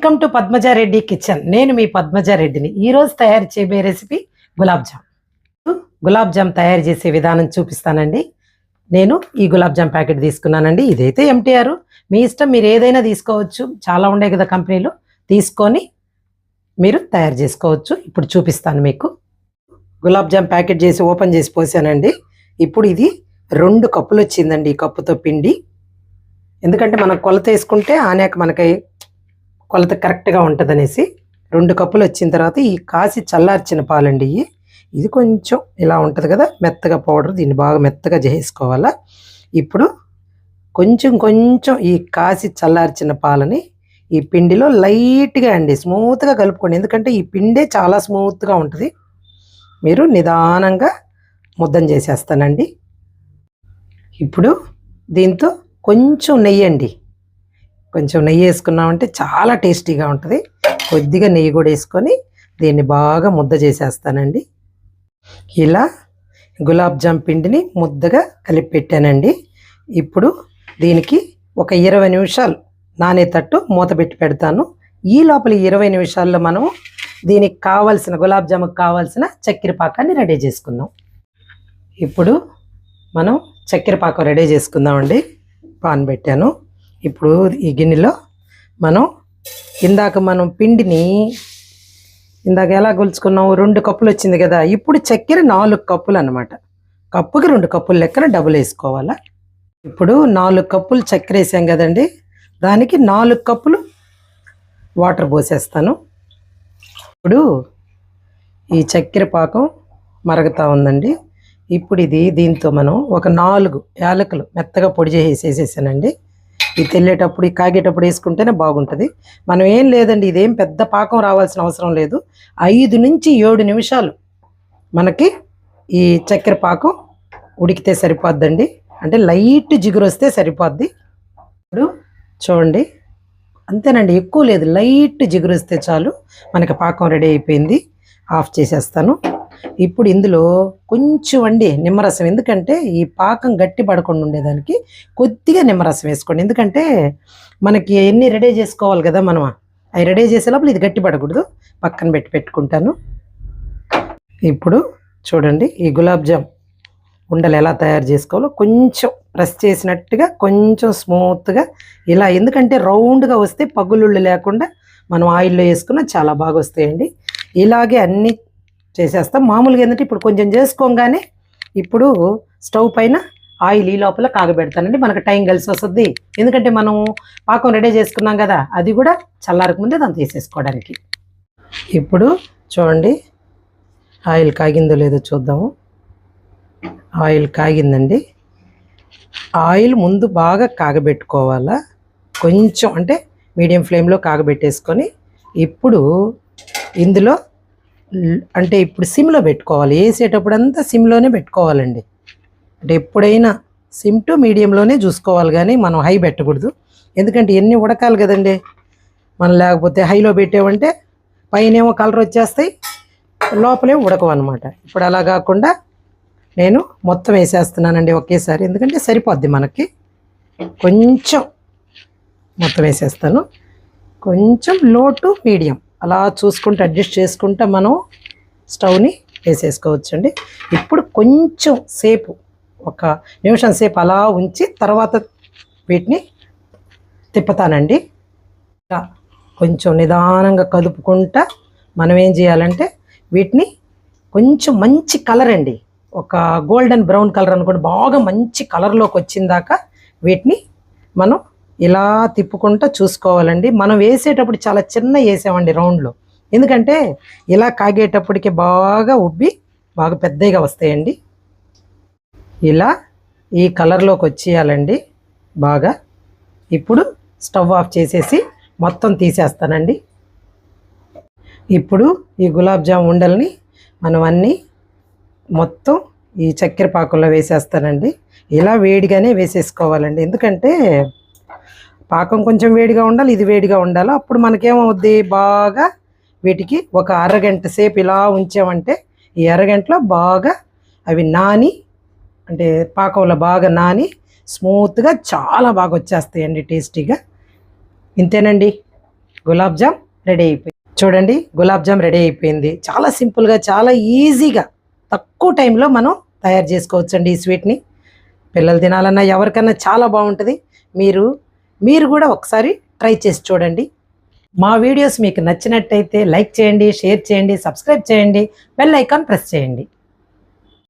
Welcome to Padmaja Reddy kitchen. నేను మీ పద్మజారెడ్డిని. ఈరోజు తయారు చేయబోయే రెసిపీ గులాబ్ జామ్. గులాబ్ జామ్ తయారు చేసే విధానం చూపిస్తానండి. నేను ఈ గులాబ్ జామ్ ప్యాకెట్ తీసుకున్నానండి. ఇదైతే ఎంటీఆర్ మీ ఇష్టం మీరు ఏదైనా తీసుకోవచ్చు. చాలా ఉండే కదా కంపెనీలు. తీసుకొని మీరు తయారు చేసుకోవచ్చు. ఇప్పుడు చూపిస్తాను మీకు. గులాబ్ జామ్ ప్యాకెట్ చేసి ఓపెన్ చేసి పోసానండి. ఇప్పుడు ఇది రెండు కప్పులు వచ్చిందండి ఈ కప్పుతో పిండి. ఎందుకంటే మనం కొలత వేసుకుంటే ఆనేక మనకి కొలత కరెక్ట్గా ఉంటుంది అనేసి రెండు కప్పులు వచ్చిన తర్వాత ఈ కాసి చల్లార్చిన పాలండి ఇవి ఇది కొంచెం ఇలా ఉంటుంది కదా మెత్తగా పౌడర్ దీన్ని బాగా మెత్తగా చేసుకోవాలా ఇప్పుడు కొంచెం కొంచెం ఈ కాసి చల్లార్చిన పాలని ఈ పిండిలో లైట్గా అండి స్మూత్గా కలుపుకోండి. ఎందుకంటే ఈ పిండే చాలా స్మూత్గా ఉంటుంది. మీరు నిదానంగా ముద్దం చేసేస్తానండి. ఇప్పుడు దీంతో కొంచెం నెయ్యి అండి కొంచెం నెయ్యి వేసుకున్నామంటే చాలా టేస్టీగా ఉంటుంది. కొద్దిగా నెయ్యి కూడా వేసుకొని దీన్ని బాగా ముద్ద చేసేస్తానండి. ఇలా గులాబ్ జామ్ పిండిని ముద్దగా కలిపి పెట్టానండి. ఇప్పుడు దీనికి ఒక ఇరవై నిమిషాలు నానేటట్టు మూత పెట్టి పెడతాను. ఈ లోపల ఇరవై నిమిషాల్లో మనం దీనికి కావాల్సిన గులాబ్ జాముకు కావాల్సిన చక్కెర పాకాన్ని రెడీ చేసుకుందాం. ఇప్పుడు మనం చక్కెర పాకం రెడీ చేసుకుందామండి. పాన్ పెట్టాను. ఇప్పుడు ఈ గిన్నెలో మనం ఇందాక మనం పిండిని ఇందాక ఎలా గొలుచుకున్నాము రెండు కప్పులు వచ్చింది కదా. ఇప్పుడు చక్కెర నాలుగు కప్పులు అనమాట కప్పుకి రెండు కప్పులు లెక్కన డబుల్ వేసుకోవాలా? ఇప్పుడు నాలుగు కప్పులు చక్కెర వేసాం కదండి. దానికి నాలుగు కప్పులు వాటర్ పోసేస్తాను. ఇప్పుడు ఈ చక్కెర పాకం మరుగుతూ ఉందండి. ఇప్పుడు ఇది దీంతో మనం ఒక నాలుగు యాలకులు మెత్తగా పొడి చేసేసేసానండి ఇది తెల్లేటప్పుడు ఈ కాగేటప్పుడు వేసుకుంటేనే బాగుంటుంది. మనం ఏం లేదండి ఇదేం పెద్ద పాకం రావాల్సిన అవసరం లేదు. ఐదు నుంచి ఏడు నిమిషాలు మనకి ఈ చక్కెర పాకం ఉడికితే సరిపోద్దండి. అంటే లైట్ జిగురు వస్తే సరిపోద్ది. ఇప్పుడు చూడండి. అంతేనండి ఎక్కువ లేదు. లైట్ జిగురు వస్తే చాలు. మనకి పాకం రెడీ అయిపోయింది. ఆఫ్ చేసేస్తాను. ఇప్పుడు ఇందులో కొంచెం అండి నిమ్మరసం. ఎందుకంటే ఈ పాకం గట్టి పడకుండా ఉండేదానికి కొద్దిగా నిమ్మరసం వేసుకోండి. ఎందుకంటే మనకి ఎన్ని రెడీ చేసుకోవాలి కదా మనం అవి రెడీ చేసే లోపల ఇది గట్టి పడకూడదు. పక్కన పెట్టి పెట్టుకుంటాను. ఇప్పుడు చూడండి ఈ గులాబ్ జామ్ ఉండలు ఎలా తయారు చేసుకోవాలో కొంచెం ప్రెస్ చేసినట్టుగా కొంచెం స్మూత్గా ఇలా. ఎందుకంటే రౌండ్గా వస్తే పగులుళ్ళు లేకుండా మనం ఆయిల్లో వేసుకున్న చాలా బాగా వస్తాయండి. ఇలాగే అన్నీ చేసేస్తాం. మామూలుగా ఏంటంటే ఇప్పుడు కొంచెం చేసుకోగానే ఇప్పుడు స్టవ్ పైన ఆయిల్ ఈ లోపల కాగబెడతానండి. మనకు టైం కలిసి వస్తుంది. ఎందుకంటే మనం పాకం రెడీ చేసుకున్నాం కదా అది కూడా చల్లారక ముందే దాన్ని తీసేసుకోవడానికి. ఇప్పుడు చూడండి ఆయిల్ కాగిందో లేదో చూద్దాము. ఆయిల్ కాగిందండి. ఆయిల్ ముందు బాగా కాగబెట్టుకోవాలా? కొంచెం అంటే మీడియం ఫ్లేమ్లో కాగబెట్టేసుకొని ఇప్పుడు ఇందులో అంటే ఇప్పుడు సిమ్లో పెట్టుకోవాలి. వేసేటప్పుడు అంతా సిమ్లోనే పెట్టుకోవాలండి. అంటే ఎప్పుడైనా సిమ్ టు మీడియంలోనే చూసుకోవాలి కానీ మనం హై పెట్టకూడదు. ఎందుకంటే ఎన్ని ఉడకాలి కదండి. మనం లేకపోతే హైలో పెట్టామంటే పైనేమో కలర్ వచ్చేస్తాయి లోపలే ఉడకం అనమాట ఇప్పుడు అలా కాకుండా నేను మొత్తం వేసేస్తున్నానండి ఒకేసారి. ఎందుకంటే సరిపోద్ది మనకి. కొంచెం మొత్తం వేసేస్తాను. కొంచెం లో టు మీడియం. అలా చూసుకుంటూ అడ్జస్ట్ చేసుకుంటూ మనం స్టవ్ని వేసేసుకోవచ్చండి. ఇప్పుడు కొంచెం సేపు ఒక నిమిషం సేపు అలా ఉంచి తర్వాత వీటిని తిప్పుతానండి. ఇలా కొంచెం నిదానంగా కదుపుకుంటా మనం ఏం చేయాలంటే వీటిని కొంచెం మంచి కలర్ అండి ఒక గోల్డెన్ బ్రౌన్ కలర్ అనుకోండి బాగా మంచి కలర్లోకి వచ్చిందాక వీటిని మనం ఇలా తిప్పుకుంటూ చూసుకోవాలండి. మనం వేసేటప్పుడు చాలా చిన్న వేసామండి రౌండ్లో. ఎందుకంటే ఇలా కాగేటప్పటికి బాగా ఉబ్బి బాగా పెద్దగా వస్తాయండి. ఇలా ఈ కలర్లోకి వచ్చేయాలండి బాగా. ఇప్పుడు స్టవ్ ఆఫ్ చేసేసి మొత్తం తీసేస్తానండి. ఇప్పుడు ఈ గులాబ్ జామ్ ఉండల్ని మనం అన్నీ మొత్తం ఈ చక్కెర పాకంలో వేసేస్తానండి. ఇలా వేడిగానే వేసేసుకోవాలండి. ఎందుకంటే పాకం కొంచెం వేడిగా ఉండాలి ఇది వేడిగా ఉండాలి. అప్పుడు మనకేమవుద్ది? బాగా వీటికి ఒక అరగంట సేపు ఇలా ఉంచామంటే ఈ అరగంటలో బాగా అవి నాని అంటే పాకంలో బాగా నాని స్మూత్గా చాలా బాగా వచ్చేస్తాయండి టేస్టీగా. ఇంతేనండి. గులాబ్ జామ్ రెడీ అయిపోయింది చూడండి గులాబ్ జామ్ రెడీ అయిపోయింది. చాలా సింపుల్గా చాలా ఈజీగా తక్కువ టైంలో మనం తయారు చేసుకోవచ్చండి ఈ స్వీట్ని. పిల్లలు తినాలన్నా ఎవరికన్నా చాలా బాగుంటుంది. మీరు మీరు కూడా ఒకసారి ట్రై చేసి చూడండి. మా వీడియోస్ మీకు నచ్చినట్టయితే లైక్ చేయండి షేర్ చేయండి సబ్స్క్రైబ్ చేయండి బెల్ ఐకాన్ ప్రెస్ చేయండి.